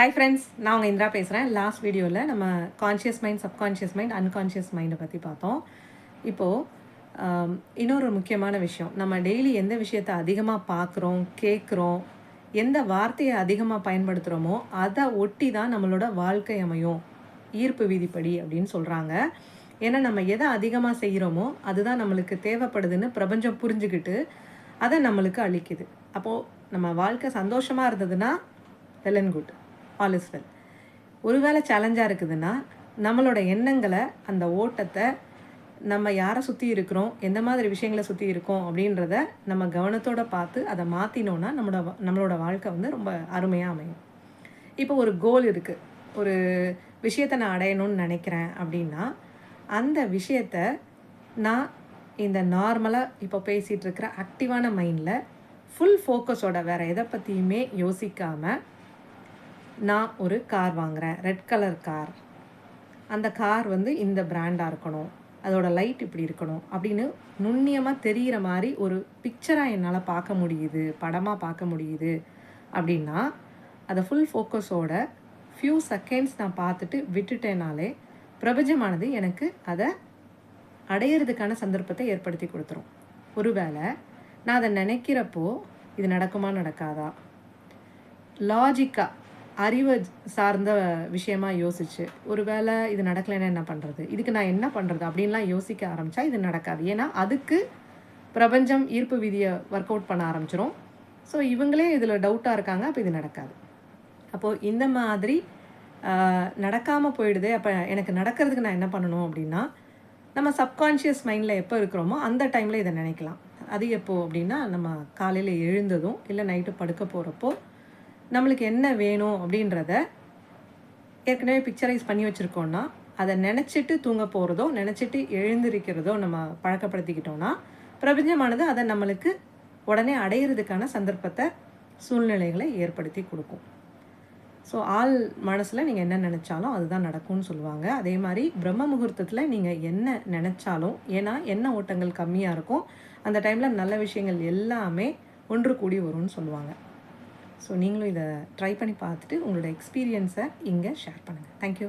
Hi friends நான் உங்கள் இந்திரா பேசுகிறேன் லாஸ்ட் வீடியோவில் நம்ம conscious mind subconscious mind unconscious மைண்டை பற்றி பார்த்தோம். இப்போது இன்னொரு முக்கியமான விஷயம். நம்ம டெய்லி எந்த விஷயத்தை அதிகமாக பார்க்குறோம் கேட்குறோம் எந்த வார்த்தையை அதிகமாக பயன்படுத்துகிறோமோ அதை ஒட்டி தான் நம்மளோட வாழ்க்கை அமையும். ஈர்ப்பு விதிப்படி அப்படின்னு சொல்கிறாங்க ஏன்னா நம்ம எதை அதிகமாக செய்கிறோமோ அதுதான் நம்மளுக்கு தேவைப்படுதுன்னு பிரபஞ்சம் புரிஞ்சுக்கிட்டு அதை நம்மளுக்கு அளிக்குது. அப்போது நம்ம வாழ்க்கை சந்தோஷமாக இருந்ததுன்னா well and good all is well ஒருவேளை சேலஞ்சாக இருக்குதுன்னா நம்மளோட எண்ணங்களை அந்த ஓட்டத்தை நம்ம யாரை சுற்றி இருக்கிறோம் எந்த மாதிரி விஷயங்களை சுற்றி இருக்கோம் அப்படின்றத நம்ம கவனத்தோட பார்த்து அதை மாற்றினோன்னா நம்மளோட நம்மளோட வாழ்க்கை வந்து ரொம்ப அருமையாக அமையும். இப்போ ஒரு கோல் இருக்குது ஒரு விஷயத்தை நான் அடையணும்னு நினைக்கிறேன் அப்படின்னா அந்த விஷயத்த நான் இந்த நார்மலாக இப்போ பேசிகிட்டு இருக்கிற ஆக்டிவான மைண்டில் ஃபுல் ஃபோக்கஸோட வேறு எதை பற்றியுமே யோசிக்காமல் நான் ஒரு கார் வாங்குகிறேன் ரெட் கலர் கார் அந்த கார் வந்து இந்த பிராண்டாக இருக்கணும். அதோடய லைட் இப்படி இருக்கணும் அப்படின்னு நுண்ணியமாக தெரிகிற மாதிரி ஒரு பிக்சராக என்னால் பார்க்க முடியுது. படமாக பார்க்க முடியுது. அப்படின்னா அதை ஃபுல் ஃபோக்கஸோட ஃபியூ செகண்ட்ஸ் நான் பார்த்துட்டு விட்டுட்டேனாலே பிரபஞ்சமானது எனக்கு அதை அடையிறதுக்கான சந்தர்ப்பத்தை ஏற்படுத்தி கொடுத்துரும். ஒருவேளை நான் அதை நினைக்கிறப்போ இது நடக்குமா நடக்காதா? லாஜிக்காக அறிவை சார்ந்த விஷயமா யோசிச்சு ஒருவேளை இது நடக்கலைன்னா என்ன பண்ணுறது இதுக்கு நான் என்ன பண்ணுறது அப்படின்லாம் யோசிக்க ஆரம்பித்தா இது நடக்காது. ஏன்னா அதுக்கு பிரபஞ்சம் ஈர்ப்பு விதியை ஒர்க் அவுட் பண்ண ஆரம்பிச்சிரும். ஸோ இவங்களே இதில் டவுட்டாக இருக்காங்க. அப்போ இது நடக்காது. அப்போது இந்த மாதிரி நடக்காமல் போயிடுது. அப்போ எனக்கு நடக்கிறதுக்கு நான் என்ன பண்ணணும் அப்படின்னா நம்ம சப்கான்ஷியஸ் மைண்டில் எப்போ இருக்கிறோமோ அந்த டைமில் இதை நினைக்கலாம். அது எப்போது அப்படின்னா நம்ம காலையில் எழுந்ததும் இல்லை நைட்டு படுக்க போகிறப்போ நம்மளுக்கு என்ன வேணும் அப்படின்றத ஏற்கனவே பிக்சரைஸ் பண்ணி வச்சுருக்கோன்னா அதை நினச்சிட்டு தூங்க போகிறதோ நினச்சிட்டு எழுந்திருக்கிறதோ நம்ம பழக்கப்படுத்திக்கிட்டோன்னா பிரபஞ்சமானது அதை நம்மளுக்கு உடனே அடையிறதுக்கான சந்தர்ப்பத்தை சூழ்நிலைகளை ஏற்படுத்தி கொடுக்கும். ஸோ ஆள் மனசில் நீங்கள் என்ன நினச்சாலும் அதுதான் நடக்கும்னு சொல்லுவாங்க. அதே மாதிரி பிரம்ம முகூர்த்தத்தில் நீங்கள் என்ன நினச்சாலும் ஏன்னா எண்ண ஓட்டங்கள் கம்மியாக இருக்கும். அந்த டைமில் நல்ல விஷயங்கள் எல்லாமே ஒன்று கூடி வரும்னு சொல்லுவாங்க. ஸோ நீங்களும் இதை ட்ரை பண்ணி பார்த்துட்டு உங்களோட எக்ஸ்பீரியன்ஸை இங்கே ஷேர் பண்ணுங்கள் தேங்க்யூ